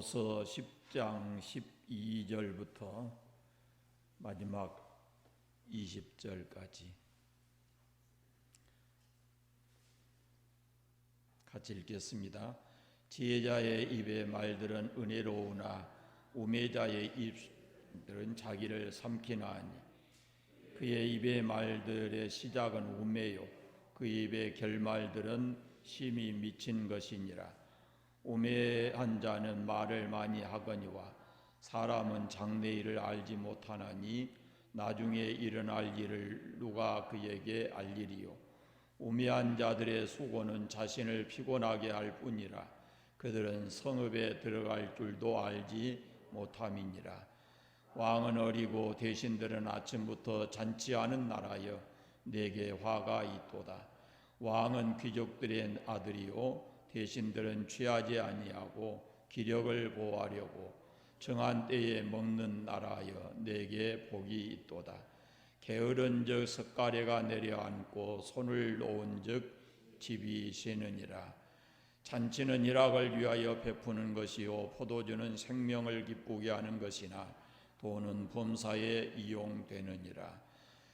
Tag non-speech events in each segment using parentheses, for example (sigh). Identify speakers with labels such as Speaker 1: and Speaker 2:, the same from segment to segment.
Speaker 1: 고린도서 10장 12절부터 마지막 20절까지 같이 읽겠습니다. 지혜자의 입의 말들은 은혜로우나 우매자의 입들은 자기를 삼키나니 그의 입의 말들의 시작은 우매요 그 입의 결말들은 심히 미친 것이니라 우매한 자는 말을 많이 하거니와 사람은 장래 일을 알지 못하나니 나중에 일어날 일을 누가 그에게 알리리요? 우매한 자들의 수고는 자신을 피곤하게 할 뿐이라 그들은 성읍에 들어갈 줄도 알지 못함이니라. 왕은 어리고 대신들은 아침부터 잔치하는 나라여 내게 화가 있도다. 왕은 귀족들의 아들이요 대신들은 취하지 아니하고 기력을 보호하려고 정한 때에 먹는 나라여 내게 복이 있도다. 게으른 즉 석가래가 내려앉고 손을 놓은 즉 집이 새느니라. 잔치는 일학을 위하여 베푸는 것이요 포도주는 생명을 기쁘게 하는 것이나 돈은 범사에 이용되느니라.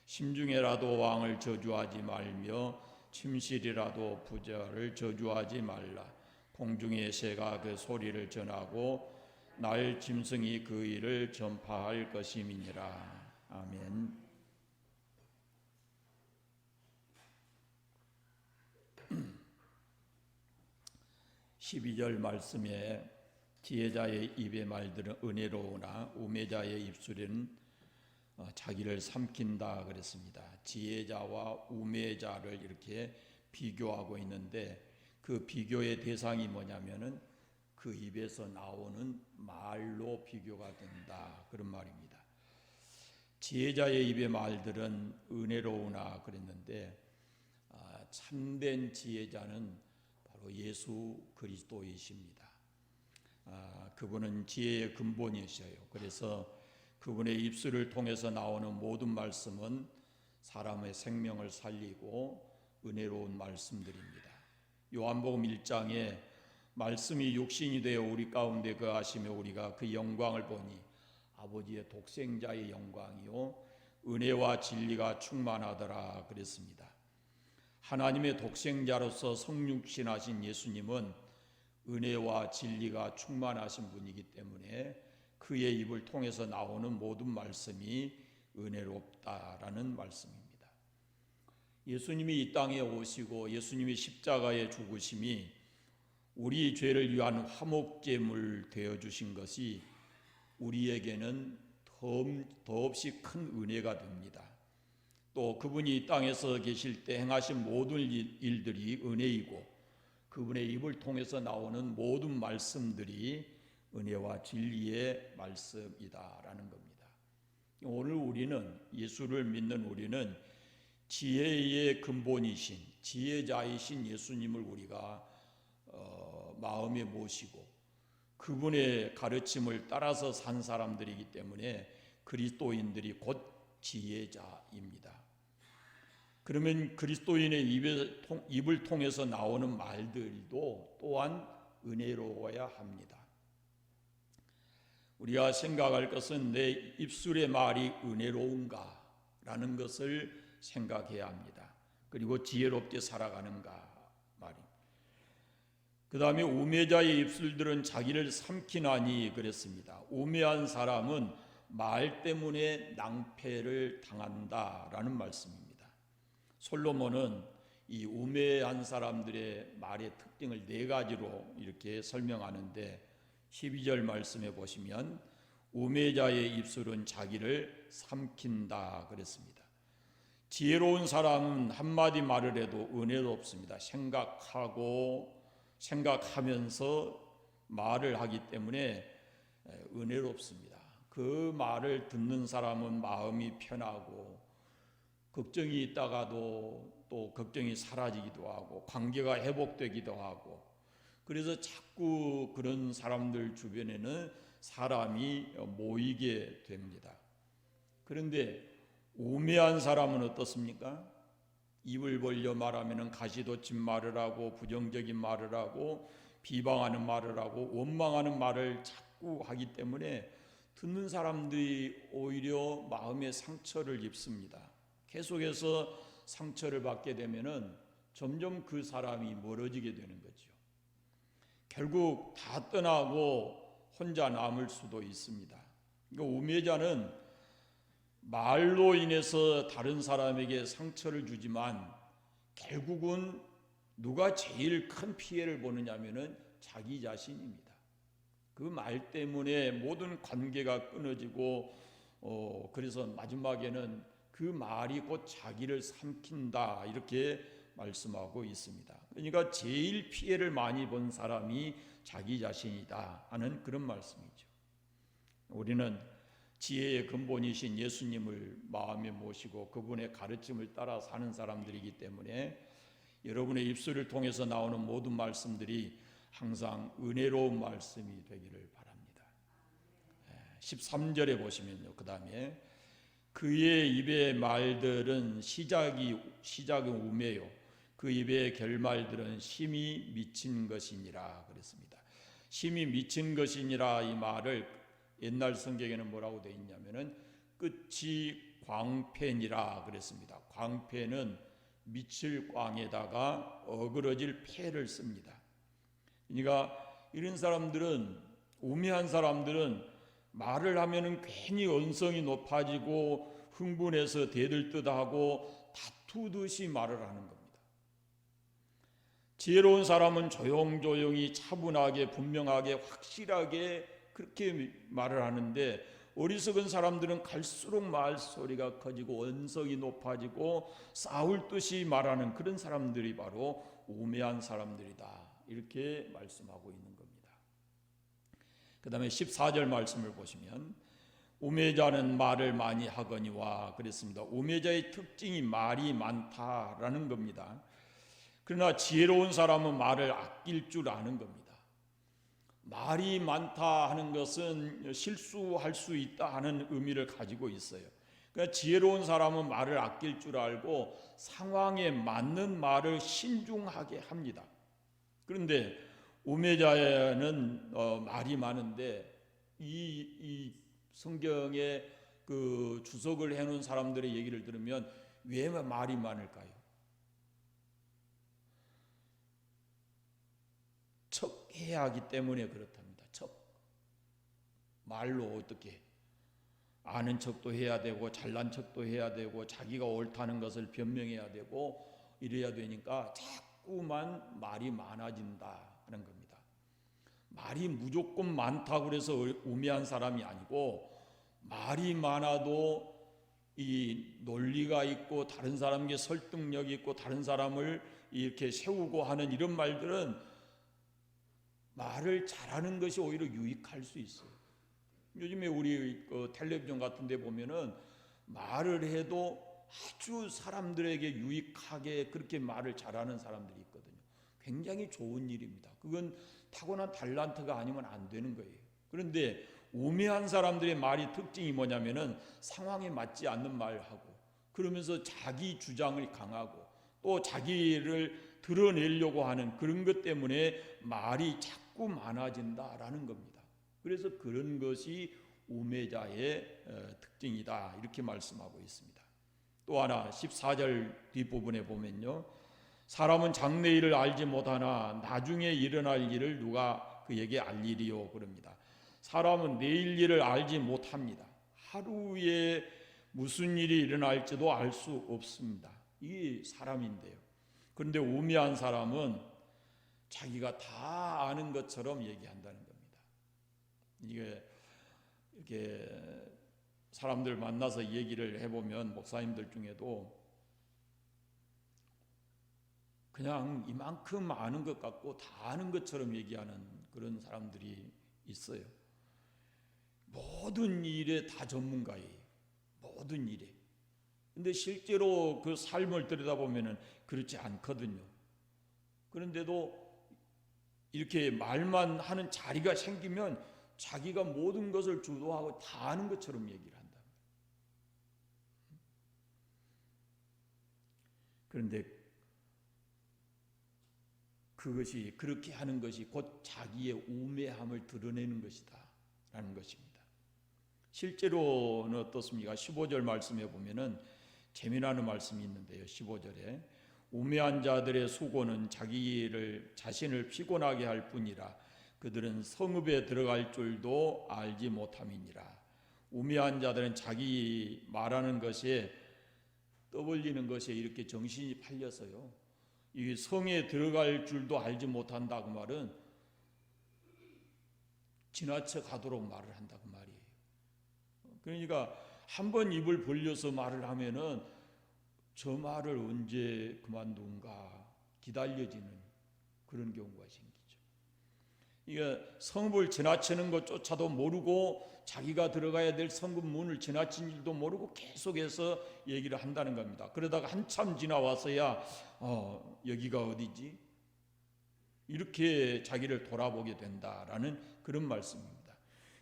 Speaker 1: 심중에라도 왕을 저주하지 말며 침실이라도 부자를 저주하지 말라 공중의 새가 그 소리를 전하고 날 짐승이 그 일을 전파할 것임이니라 아멘. (clears throat) 12절 말씀에 지혜자의 입의 말들은 은혜로우나 우매자의 입술은 어, 자기를 삼킨다 그랬습니다. 지혜자와 우매자를 이렇게 비교하고 있는데 그 비교의 대상이 뭐냐면은 그 입에서 나오는 말로 비교가 된다 그런 말입니다. 지혜자의 입의 말들은 은혜로우나 그랬는데 아, 참된 지혜자는 바로 예수 그리스도이십니다. 아, 그분은 지혜의 근본이셔요. 그래서 그분의 입술을 통해서 나오는 모든 말씀은 사람의 생명을 살리고 은혜로운 말씀들입니다. 요한복음 1장에 말씀이 육신이 되어 우리 가운데 거하시며 우리가 그 영광을 보니 아버지의 독생자의 영광이요 은혜와 진리가 충만하더라 그랬습니다. 하나님의 독생자로서 성육신하신 예수님은 은혜와 진리가 충만하신 분이기 때문에 그의 입을 통해서 나오는 모든 말씀이 은혜롭다라는 말씀입니다. 예수님이 이 땅에 오시고 예수님이 십자가에 죽으심이 우리 죄를 위한 화목제물 되어 주신 것이 우리에게는 더없이 큰 은혜가 됩니다. 또 그분이 이 땅에서 계실 때 행하신 모든 일들이 은혜이고 그분의 입을 통해서 나오는 모든 말씀들이 은혜와 진리의 말씀이다라는 겁니다. 오늘 우리는 예수를 믿는 우리는 지혜의 근본이신 지혜자이신 예수님을 우리가 어, 마음에 모시고 그분의 가르침을 따라서 산 사람들이기 때문에 그리스도인들이 곧 지혜자입니다. 그러면 그리스도인의 입을 통해서 나오는 말들도 또한 은혜로워야 합니다. 우리가 생각할 것은 내 입술의 말이 은혜로운가? 라는 것을 생각해야 합니다. 그리고 지혜롭게 살아가는가 말입니다. 그 다음에 우매자의 입술들은 자기를 삼키나니 그랬습니다. 우매한 사람은 말 때문에 낭패를 당한다라는 말씀입니다. 솔로몬은 이 우매한 사람들의 말의 특징을 네 가지로 이렇게 설명하는데 12절 말씀에 보시면 우매자의 입술은 자기를 삼킨다 그랬습니다. 지혜로운 사람은 한마디 말을 해도 은혜도 없습니다. 생각하고 생각하면서 말을 하기 때문에 은혜롭습니다. 그 말을 듣는 사람은 마음이 편하고 걱정이 있다가도 또 걱정이 사라지기도 하고 관계가 회복되기도 하고 그래서 자꾸 그런 사람들 주변에는 사람이 모이게 됩니다. 그런데 우매한 사람은 어떻습니까? 입을 벌려 말하면 가시돋친 말을 하고 부정적인 말을 하고 비방하는 말을 하고 원망하는 말을 자꾸 하기 때문에 듣는 사람들이 오히려 마음의 상처를 입습니다. 계속해서 상처를 받게 되면은 점점 그 사람이 멀어지게 되는 거죠. 결국 다 떠나고 혼자 남을 수도 있습니다. 그러니까 우매자는 말로 인해서 다른 사람에게 상처를 주지만 결국은 누가 제일 큰 피해를 보느냐면은 자기 자신입니다. 그 말 때문에 모든 관계가 끊어지고 어 그래서 마지막에는 그 말이 곧 자기를 삼킨다 이렇게 말씀하고 있습니다. 그러니까 제일 피해를 많이 본 사람이 자기 자신이다 하는 그런 말씀이죠. 우리는 지혜의 근본이신 예수님을 마음에 모시고 그분의 가르침을 따라 사는 사람들이기 때문에 여러분의 입술을 통해서 나오는 모든 말씀들이 항상 은혜로운 말씀이 되기를 바랍니다. 13절에 보시면요. 그 다음에 그의 입의 말들은 시작이 시작은 우매요. 그 입의 결말들은 심히 미친 것이니라 그랬습니다. 심히 미친 것이니라 이 말을 옛날 성경에는 뭐라고 되어 있냐면은 끝이 광패니라 그랬습니다. 광패는 미칠 광에다가 어그러질 패를 씁니다. 그러니까 이런 사람들은 우매한 사람들은 말을 하면은 괜히 언성이 높아지고 흥분해서 대들떠하고 다투듯이 말을 하는 겁니다. 지혜로운 사람은 조용조용히 차분하게 분명하게 확실하게 그렇게 말을 하는데 어리석은 사람들은 갈수록 말 소리가 커지고 언성이 높아지고 싸울 듯이 말하는 그런 사람들이 바로 우매한 사람들이다. 이렇게 말씀하고 있는 겁니다. 그 다음에 14절 말씀을 보시면 우매자는 말을 많이 하거니와 그랬습니다. 우매자의 특징이 말이 많다라는 겁니다. 그러나 지혜로운 사람은 말을 아낄 줄 아는 겁니다. 말이 많다 하는 것은 실수할 수 있다 하는 의미를 가지고 있어요. 그러니까 지혜로운 사람은 말을 아낄 줄 알고 상황에 맞는 말을 신중하게 합니다. 그런데 우매자는 어, 말이 많은데 이, 이 성경에 그 주석을 해놓은 사람들의 얘기를 들으면 왜 말이 많을까요? 척 해야 하기 때문에 그렇답니다. 척 말로 어떻게 아는 척도 해야 되고 잘난 척도 해야 되고 자기가 옳다는 것을 변명해야 되고 이래야 되니까 자꾸만 말이 많아진다 하는 겁니다. 말이 무조건 많다고 그래서 우매한 사람이 아니고 말이 많아도 이 논리가 있고 다른 사람에게 설득력이 있고 다른 사람을 이렇게 세우고 하는 이런 말들은 말을 잘하는 것이 오히려 유익할 수 있어요. 요즘에 우리 그 텔레비전 같은 데 보면은 말을 해도 아주 사람들에게 유익하게 그렇게 말을 잘하는 사람들이 있거든요. 굉장히 좋은 일입니다. 그건 타고난 달란트가 아니면 안 되는 거예요. 그런데 우매한 사람들의 말이 특징이 뭐냐면은 상황에 맞지 않는 말을 하고 그러면서 자기 주장을 강하고 또 자기를 드러내려고 하는 그런 것 때문에 말이 자꾸 많아진다라는 겁니다. 그래서 그런 것이 우매자의 어, 특징이다 이렇게 말씀하고 있습니다. 또 하나 14절 뒷부분에 보면요. 사람은 장래 일을 알지 못하나 나중에 일어날 일을 누가 그에게 알리리요 그럽니다. 사람은 내일 일을 알지 못합니다. 하루에 무슨 일이 일어날지도 알 수 없습니다. 이게 사람인데요. 그런데 우매한 사람은 자기가 다 아는 것처럼 얘기한다는 겁니다. 이게 이렇게 사람들 만나서 얘기를 해보면 목사님들 중에도 그냥 이만큼 아는 것 같고 다 아는 것처럼 얘기하는 그런 사람들이 있어요. 모든 일에 다 전문가예요. 모든 일에. 근데 실제로 그 삶을 들여다보면 그렇지 않거든요. 그런데도 이렇게 말만 하는 자리가 생기면 자기가 모든 것을 주도하고 다 아는 것처럼 얘기를 한다. 그런데 그것이 그렇게 하는 것이 곧 자기의 우매함을 드러내는 것이다라는 것입니다. 실제로는 어떻습니까? 15절 말씀에 보면은 재미나는 말씀이 있는데요. 15절에 우매한 자들의 수고는 자기를 자신을 피곤하게 할 뿐이라 그들은 성읍에 들어갈 줄도 알지 못함이니라. 우매한 자들은 자기 말하는 것에 떠벌리는 것에 이렇게 정신이 팔려서요. 이 성에 들어갈 줄도 알지 못한다 그 말은 지나쳐 가도록 말을 한다 그 말이에요. 그러니까 한 번 입을 벌려서 말을 하면은 저 말을 언제 그만둔가 기다려지는 그런 경우가 생기죠. 이게 성읍을 지나치는 것조차도 모르고 자기가 들어가야 될 성읍 문을 지나친 줄도 모르고 계속해서 얘기를 한다는 겁니다. 그러다가 한참 지나와서야 어, 여기가 어디지? 이렇게 자기를 돌아보게 된다라는 그런 말씀입니다.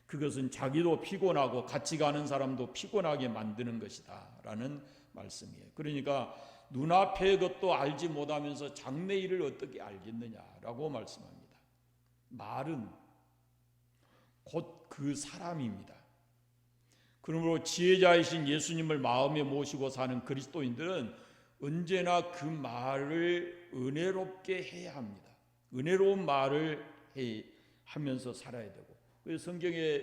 Speaker 1: 그것은 자기도 피곤하고 같이 가는 사람도 피곤하게 만드는 것이다라는 말씀이에요. 그러니까 눈앞의 것도 알지 못하면서 장래 일을 어떻게 알겠느냐라고 말씀합니다. 말은 곧 그 사람입니다. 그러므로 지혜자이신 예수님을 마음에 모시고 사는 그리스도인들은 언제나 그 말을 은혜롭게 해야 합니다. 은혜로운 말을 해 하면서 살아야 되고. 그래서 성경에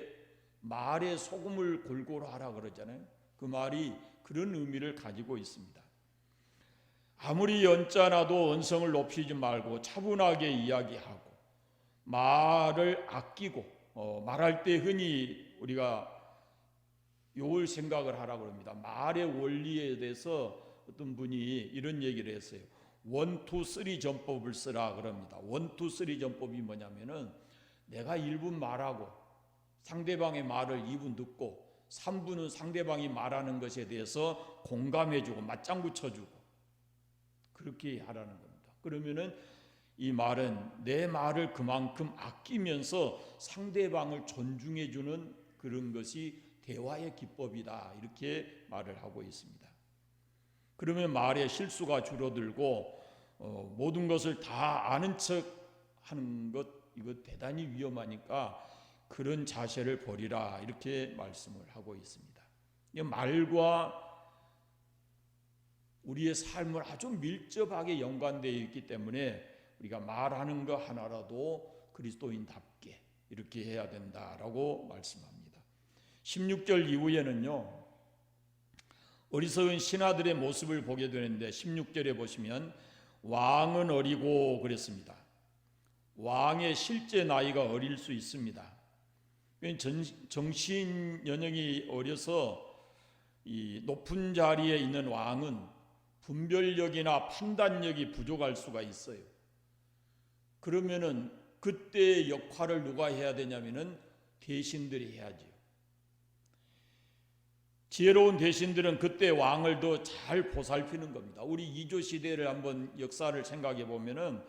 Speaker 1: 말에 소금을 골고루 하라 그러잖아요. 그 말이 그런 의미를 가지고 있습니다. 아무리 연짜나도 언성을 높이지 말고 차분하게 이야기하고 말을 아끼고 어, 말할 때 흔히 우리가 요걸 생각을 하라고 합니다. 말의 원리에 대해서 어떤 분이 이런 얘기를 했어요. 원투 쓰리 전법을 쓰라 그럽니다. 원투 쓰리 전법이 뭐냐면은 내가 1분 말하고 상대방의 말을 2분 듣고 3분은 상대방이 말하는 것에 대해서 공감해주고 맞장구 쳐주고 그렇게 하라는 겁니다. 그러면은 이 말은 내 말을 그만큼 아끼면서 상대방을 존중해주는 그런 것이 대화의 기법이다. 이렇게 말을 하고 있습니다. 그러면 말의 실수가 줄어들고 어, 모든 것을 다 아는 척 하는 것 이거 대단히 위험하니까 그런 자세를 버리라 이렇게 말씀을 하고 있습니다. 이 말과 우리의 삶을 아주 밀접하게 연관되어 있기 때문에 우리가 말하는 거 하나라도 그리스도인답게 이렇게 해야 된다라고 말씀합니다. 16절 이후에는요. 어리석은 신하들의 모습을 보게 되는데 16절에 보시면 왕은 어리고 그랬습니다. 왕의 실제 나이가 어릴 수 있습니다. 정신 연령이 어려서 이 높은 자리에 있는 왕은 분별력이나 판단력이 부족할 수가 있어요. 그러면은 그때 역할을 누가 해야 되냐면은 대신들이 해야지요. 지혜로운 대신들은 그때 왕을 더 잘 보살피는 겁니다. 우리 이조 시대를 한번 역사를 생각해 보면은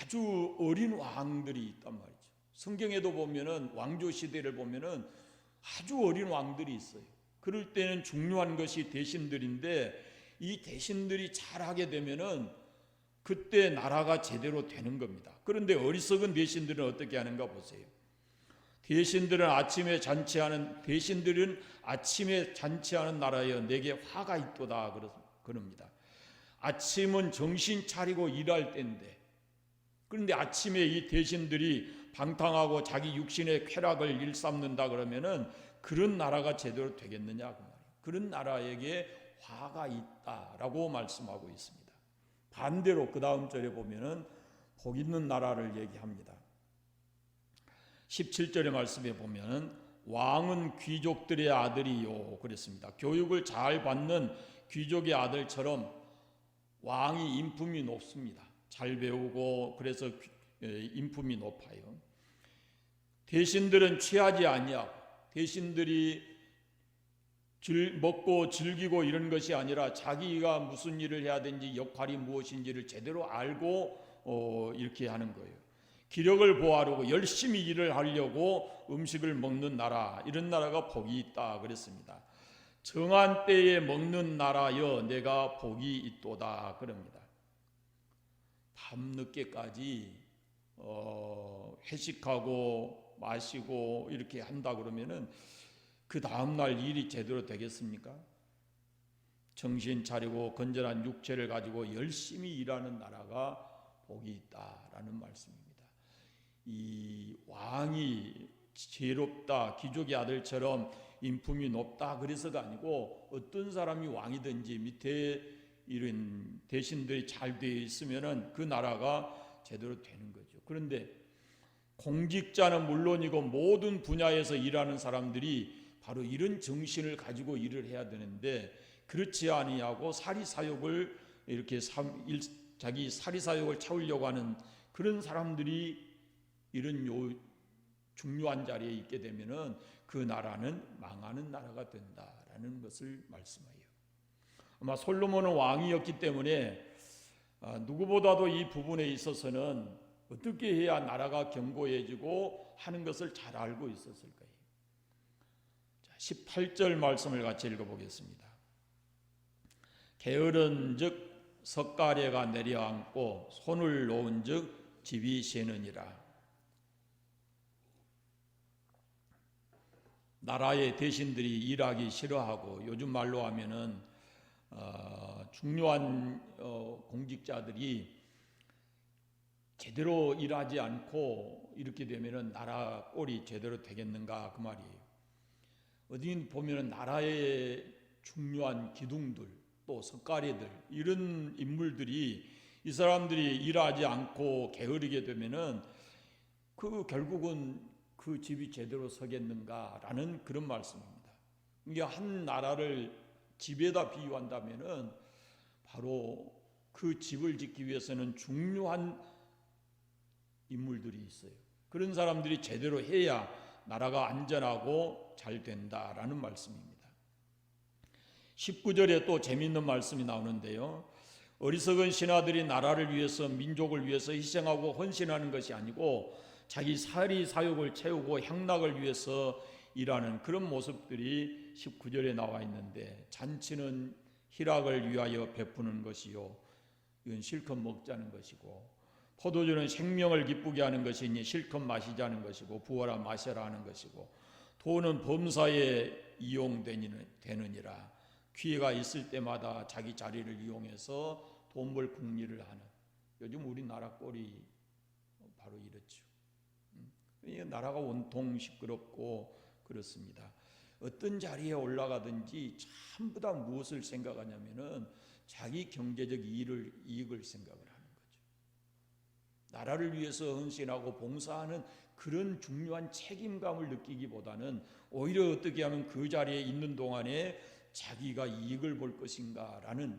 Speaker 1: 아주 어린 왕들이 있단 말이죠. 성경에도 보면은 왕조 시대를 보면은 아주 어린 왕들이 있어요. 그럴 때는 중요한 것이 대신들인데 이 대신들이 잘하게 되면은 그때 나라가 제대로 되는 겁니다. 그런데 어리석은 대신들은 어떻게 하는가 보세요. 대신들은 아침에 잔치하는 대신들은 아침에 잔치하는 나라여 내게 화가 있도다 그럽니다. 아침은 정신 차리고 일할 때인데 그런데 아침에 이 대신들이 방탕하고 자기 육신의 쾌락을 일삼는다 그러면은 그런 나라가 제대로 되겠느냐 그 말이에요. 그런 나라에게 화가 있다라고 말씀하고 있습니다. 반대로 그 다음 절에 보면은 복 있는 나라를 얘기합니다. 17절의 말씀에 보면은 왕은 귀족들의 아들이요 그랬습니다. 교육을 잘 받는 귀족의 아들처럼 왕이 인품이 높습니다. 잘 배우고 그래서 인품이 높아요. 대신들은 취하지 아니하고 대신들이 즐, 먹고 즐기고 이런 것이 아니라 자기가 무슨 일을 해야 되는지 역할이 무엇인지를 제대로 알고 어, 이렇게 하는 거예요. 기력을 보하려고 열심히 일을 하려고 음식을 먹는 나라 이런 나라가 복이 있다 그랬습니다. 정한 때에 먹는 나라여 내가 복이 있도다 그럽니다. 밤늦게까지 어, 회식하고 마시고 이렇게 한다 그러면은 그 다음 날 일이 제대로 되겠습니까? 정신 차리고 건전한 육체를 가지고 열심히 일하는 나라가 복이 있다라는 말씀입니다. 이 왕이 지혜롭다 귀족의 아들처럼 인품이 높다 그래서가 아니고 어떤 사람이 왕이든지 밑에 이런 대신들이 잘 되어 있으면은 그 나라가 제대로 되는 거죠. 그런데 공직자는 물론이고 모든 분야에서 일하는 사람들이 바로 이런 정신을 가지고 일을 해야 되는데 그렇지 아니하고 사리 사욕을 이렇게 자기 사리 사욕을 채우려고 하는 그런 사람들이 이런 요 중요한 자리에 있게 되면은 그 나라는 망하는 나라가 된다라는 것을 말씀해요. 아마 솔로몬은 왕이었기 때문에 아, 누구보다도 이 부분에 있어서는 어떻게 해야 나라가 견고해지고 하는 것을 잘 알고 있었을 거예요. 자, 18절 말씀을 같이 읽어보겠습니다. 게으른 즉 석가래가 내려앉고 손을 놓은 즉 집이 새느니라. 나라의 대신들이 일하기 싫어하고 요즘 말로 하면은 어, 중요한 어, 공직자들이 제대로 일하지 않고 이렇게 되면은 나라 꼴이 제대로 되겠는가 그 말이에요. 어디 보면은 나라의 중요한 기둥들 또 석가래들 이런 인물들이 이 사람들이 일하지 않고 게으르게 되면은 그 결국은 그 집이 제대로 서겠는가라는 그런 말씀입니다. 이게 한 나라를 집에다 비유한다면은 바로 그 집을 짓기 위해서는 중요한 인물들이 있어요. 그런 사람들이 제대로 해야 나라가 안전하고 잘 된다라는 말씀입니다. 19절에 또 재미있는 말씀이 나오는데요. 어리석은 신하들이 나라를 위해서 민족을 위해서 희생하고 헌신하는 것이 아니고 자기 사리 사욕을 채우고 향락을 위해서 일하는 그런 모습들이 19절에 나와 있는데 잔치는 희락을 위하여 베푸는 것이요 이건 실컷 먹자는 것이고 포도주는 생명을 기쁘게 하는 것이니 실컷 마시자는 것이고 부어라 마셔라 하는 것이고 돈은 범사에 이용되느니라 기회가 있을 때마다 자기 자리를 이용해서 돈 벌 궁리를 하는 요즘 우리나라 꼴이 바로 이렇죠. 이 나라가 온통 시끄럽고 그렇습니다. 어떤 자리에 올라가든지 전부 다 무엇을 생각하냐면은 자기 경제적 이익을 이익을 생각을. 나라를 위해서 헌신하고 봉사하는 그런 중요한 책임감을 느끼기보다는 오히려 어떻게 하면 그 자리에 있는 동안에 자기가 이익을 볼 것인가라는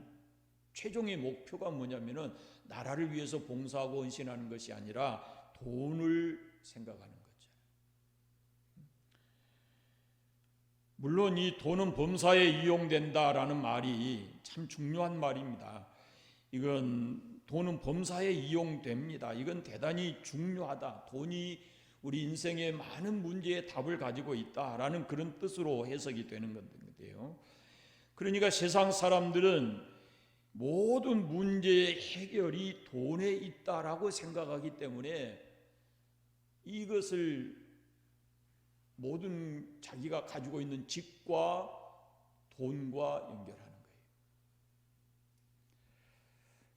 Speaker 1: 최종의 목표가 뭐냐면은 나라를 위해서 봉사하고 헌신하는 것이 아니라 돈을 생각하는 거죠. 물론 이 돈은 범사에 이용된다라는 말이 참 중요한 말입니다. 이건 돈은 범사에 이용됩니다. 이건 대단히 중요하다. 돈이 우리 인생의 많은 문제에 답을 가지고 있다라는 그런 뜻으로 해석이 되는 건데요. 그러니까 세상 사람들은 모든 문제의 해결이 돈에 있다라고 생각하기 때문에 이것을 모든 자기가 가지고 있는 집과 돈과 연결하는 거예요.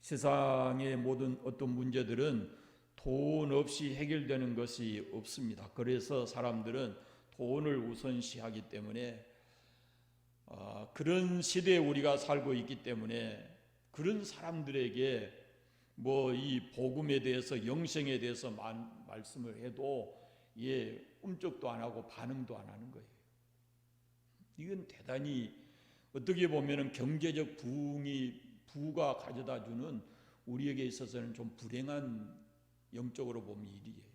Speaker 1: 세상의 모든 어떤 문제들은 돈 없이 해결되는 것이 없습니다. 그래서 사람들은 돈을 우선시하기 때문에 어, 그런 시대에 우리가 살고 있기 때문에 그런 사람들에게 뭐 이 복음에 대해서 영생에 대해서 만, 말씀을 해도 예 꿈쩍도 안 하고 반응도 안 하는 거예요. 이건 대단히 어떻게 보면은 경제적 부흥이 부가 가져다 주는 우리에게 있어서는 좀 불행한 영적으로 보면 일이에요.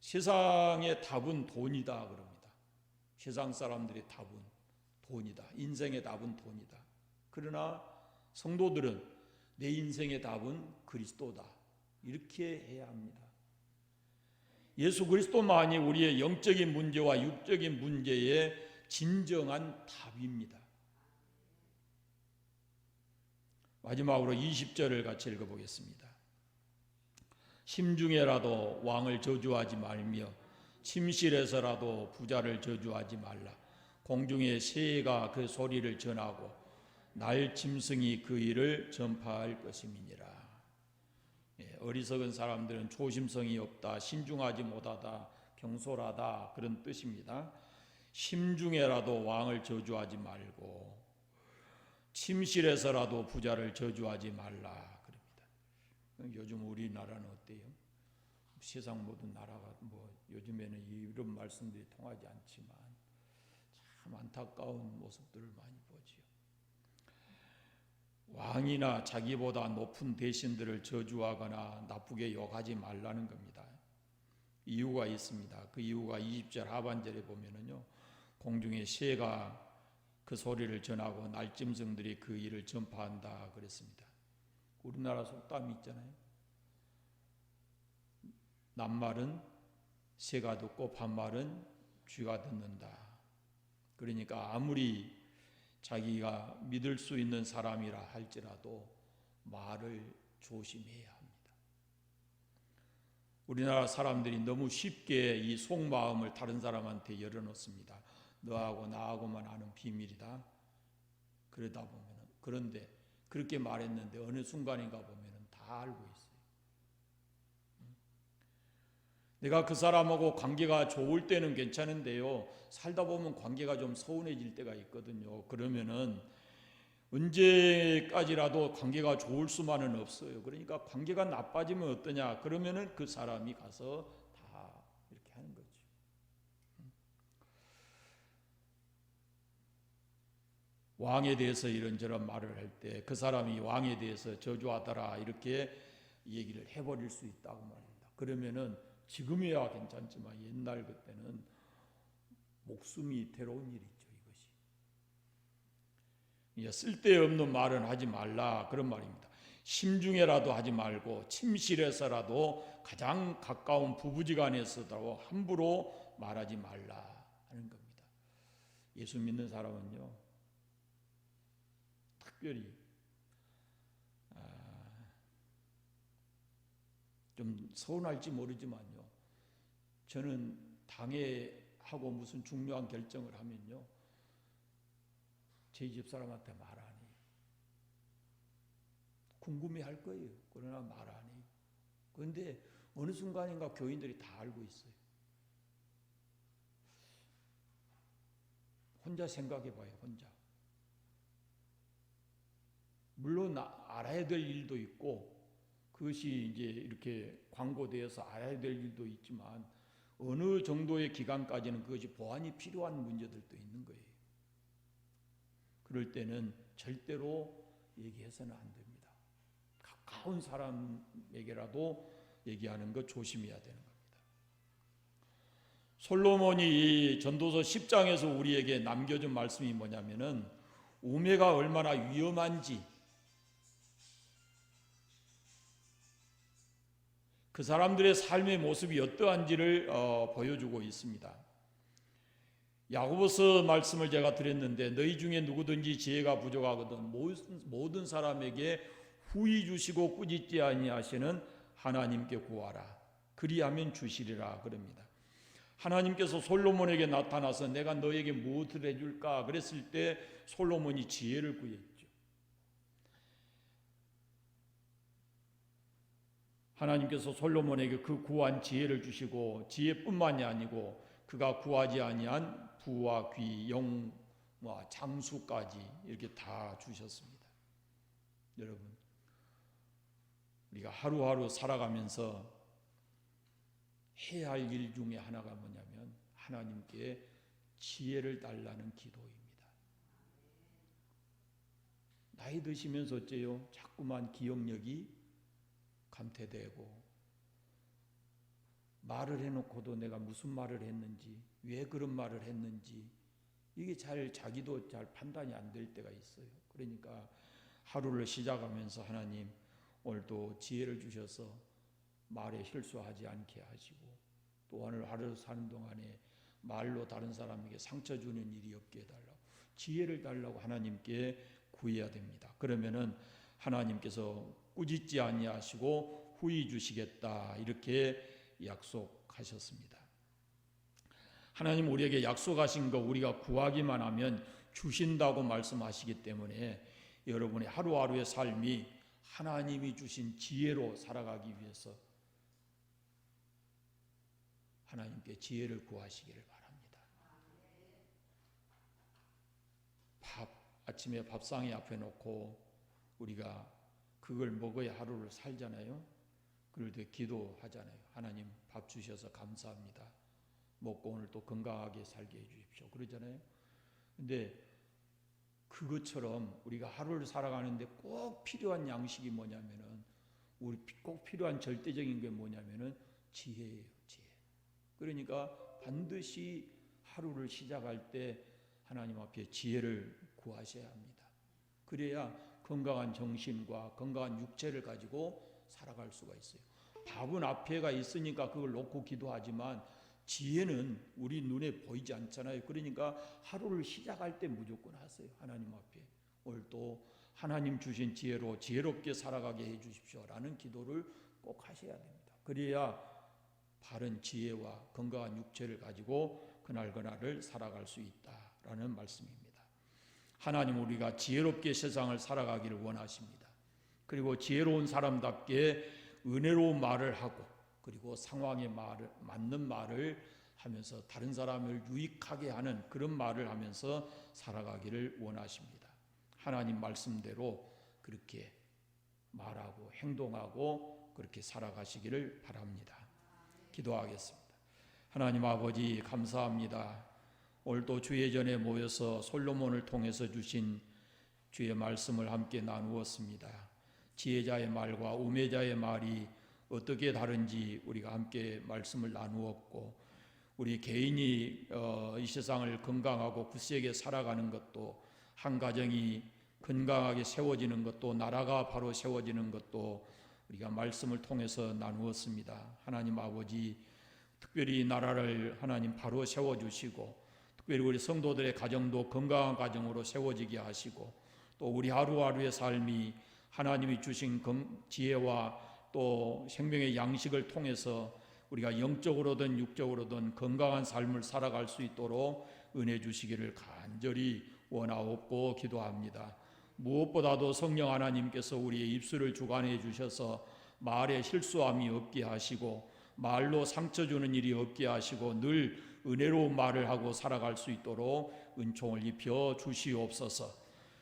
Speaker 1: 세상의 답은 돈이다 그럽니다. 세상 사람들의 답은 돈이다. 인생의 답은 돈이다. 그러나 성도들은 내 인생의 답은 그리스도다. 이렇게 해야 합니다. 예수 그리스도만이 우리의 영적인 문제와 육적인 문제의 진정한 답입니다. 마지막으로 20절을 같이 읽어보겠습니다. 심중에라도 왕을 저주하지 말며 침실에서라도 부자를 저주하지 말라. 공중의 새가 그 소리를 전하고 날 짐승이 그 일을 전파할 것임이니라. 예, 어리석은 사람들은 조심성이 없다, 신중하지 못하다, 경솔하다 그런 뜻입니다. 심중에라도 왕을 저주하지 말고 침실에서라도 부자를 저주하지 말라 그럽니다. 요즘 우리나라는 어때요? 세상 모든 나라가 뭐 요즘에는 이런 말씀들이 통하지 않지만 참 안타까운 모습들을 많이 보지요. 왕이나 자기보다 높은 대신들을 저주하거나 나쁘게 욕하지 말라는 겁니다. 이유가 있습니다. 그 이유가 20절 하반절에 보면은요. 공중의 새가 그 소리를 전하고 날짐승들이 그 일을 전파한다 그랬습니다. 우리나라 속담이 있잖아요. 남말은 새가 듣고 반말은 쥐가 듣는다. 그러니까 아무리 자기가 믿을 수 있는 사람이라 할지라도 말을 조심해야 합니다. 우리나라 사람들이 너무 쉽게 이 속마음을 다른 사람한테 열어놓습니다. 너하고 나하고만 아는 비밀이다. 그러다 보면 그런데 그렇게 말했는데 어느 순간인가 보면 다 알고 있어요. 내가 그 사람하고 관계가 좋을 때는 괜찮은데요. 살다 보면 관계가 좀 서운해질 때가 있거든요. 그러면은 언제까지라도 관계가 좋을 수만은 없어요. 그러니까 관계가 나빠지면 어떠냐? 그러면은 그 사람이 가서 다 이렇게 하는 거죠. 왕에 대해서 이런저런 말을 할 때 그 사람이 왕에 대해서 저주하더라 이렇게 얘기를 해버릴 수 있다고 말입니다. 그러면은 지금이야 괜찮지만 옛날 그때는 목숨이 괴로운 일이죠 이것이. 쓸데없는 말은 하지 말라 그런 말입니다. 심중에라도 하지 말고 침실에서라도 가장 가까운 부부지간에서도 함부로 말하지 말라 하는 겁니다. 예수 믿는 사람은요 특별히 아, 좀 서운할지 모르지만요. 저는 당회하고 무슨 중요한 결정을 하면요. 제 집 사람한테 말하니. 궁금해 할 거예요. 그러나 말하니. 그런데 어느 순간인가 교인들이 다 알고 있어요. 혼자 생각해 봐요, 혼자. 물론 알아야 될 일도 있고 그것이 이제 이렇게 광고되어서 알아야 될 일도 있지만 어느 정도의 기간까지는 그것이 보완이 필요한 문제들도 있는 거예요. 그럴 때는 절대로 얘기해서는 안 됩니다. 가까운 사람에게라도 얘기하는 거 조심해야 되는 겁니다. 솔로몬이 이 전도서 10장에서 우리에게 남겨준 말씀이 뭐냐면은 우매가 얼마나 위험한지 그 사람들의 삶의 모습이 어떠한지를 어, 보여주고 있습니다. 야고보서 말씀을 제가 드렸는데 너희 중에 누구든지 지혜가 부족하거든 모든 사람에게 후히 주시고 꾸짖지 아니하시는 하나님께 구하라 그리하면 주시리라 그럽니다. 하나님께서 솔로몬에게 나타나서 내가 너에게 무엇을 해줄까 그랬을 때 솔로몬이 지혜를 구했죠. 하나님께서 솔로몬에게 그 구한 지혜를 주시고 지혜뿐만이 아니고 그가 구하지 아니한 부와 귀, 영과 장수까지 이렇게 다 주셨습니다. 여러분, 우리가 하루하루 살아가면서 해야 할 일 중에 하나가 뭐냐면 하나님께 지혜를 달라는 기도입니다. 나이 드시면서 어째요? 자꾸만 기억력이 감퇴되고 말을 해놓고도 내가 무슨 말을 했는지 왜 그런 말을 했는지 이게 잘 자기도 잘 판단이 안 될 때가 있어요. 그러니까 하루를 시작하면서 하나님 오늘도 지혜를 주셔서 말에 실수하지 않게 하시고 또 오늘 하루 사는 동안에 말로 다른 사람에게 상처 주는 일이 없게 해달라고 지혜를 달라고 하나님께 구해야 됩니다. 그러면은 하나님께서 꾸짖지 아니하시고 후히 주시겠다 이렇게 약속하셨습니다. 하나님 우리에게 약속하신 거 우리가 구하기만 하면 주신다고 말씀하시기 때문에 여러분의 하루하루의 삶이 하나님이 주신 지혜로 살아가기 위해서 하나님께 지혜를 구하시기를 바랍니다. 밥 아침에 밥상에 앞에 놓고 우리가 그걸 먹어야 하루를 살잖아요. 그럴 때 기도하잖아요. 하나님 밥 주셔서 감사합니다. 먹고 오늘 또 건강하게 살게 해 주십시오. 그러잖아요. 근데 그것처럼 우리가 하루를 살아가는데 꼭 필요한 양식이 뭐냐면은 우리 꼭 필요한 절대적인 게 뭐냐면은 지혜예요, 지혜. 그러니까 반드시 하루를 시작할 때 하나님 앞에 지혜를 구하셔야 합니다. 그래야 건강한 정신과 건강한 육체를 가지고 살아갈 수가 있어요. 밥은 앞에가 있으니까 그걸 놓고 기도하지만 지혜는 우리 눈에 보이지 않잖아요. 그러니까 하루를 시작할 때 무조건 하세요. 하나님 앞에. 오늘 또 하나님 주신 지혜로 지혜롭게 살아가게 해 주십시오라는 기도를 꼭 하셔야 됩니다. 그래야 바른 지혜와 건강한 육체를 가지고 그날 그날을 살아갈 수 있다라는 말씀입니다. 하나님 우리가 지혜롭게 세상을 살아가기를 원하십니다. 그리고 지혜로운 사람답게 은혜로운 말을 하고 그리고 상황에 말을 맞는 말을 하면서 다른 사람을 유익하게 하는 그런 말을 하면서 살아가기를 원하십니다. 하나님 말씀대로 그렇게 말하고 행동하고 그렇게 살아가시기를 바랍니다. 기도하겠습니다. 하나님 아버지 감사합니다. 오늘도 주의 전에 모여서 솔로몬을 통해서 주신 주의 말씀을 함께 나누었습니다. 지혜자의 말과 우매자의 말이 어떻게 다른지 우리가 함께 말씀을 나누었고 우리 개인이 어, 이 세상을 건강하고 굳세게 살아가는 것도 한 가정이 건강하게 세워지는 것도 나라가 바로 세워지는 것도 우리가 말씀을 통해서 나누었습니다. 하나님 아버지 특별히 나라를 하나님 바로 세워 주시고 특별히 우리 성도들의 가정도 건강한 가정으로 세워지게 하시고 또 우리 하루하루의 삶이 하나님이 주신 지혜와 또 생명의 양식을 통해서 우리가 영적으로든 육적으로든 건강한 삶을 살아갈 수 있도록 은혜 주시기를 간절히 원하옵고 기도합니다. 무엇보다도 성령 하나님께서 우리의 입술을 주관해 주셔서 말에 실수함이 없게 하시고 말로 상처 주는 일이 없게 하시고 늘 은혜로운 말을 하고 살아갈 수 있도록 은총을 입혀 주시옵소서.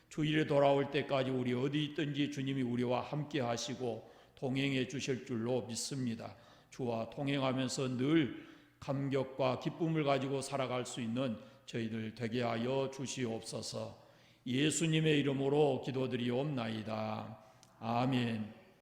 Speaker 1: 주일에 돌아올 때까지 우리 어디 있든지 주님이 우리와 함께 하시고 동행해 주실 줄로 믿습니다. 주와 동행하면서 늘 감격과 기쁨을 가지고 살아갈 수 있는 저희들 되게 하여 주시옵소서. 예수님의 이름으로 기도드리옵나이다. 아멘.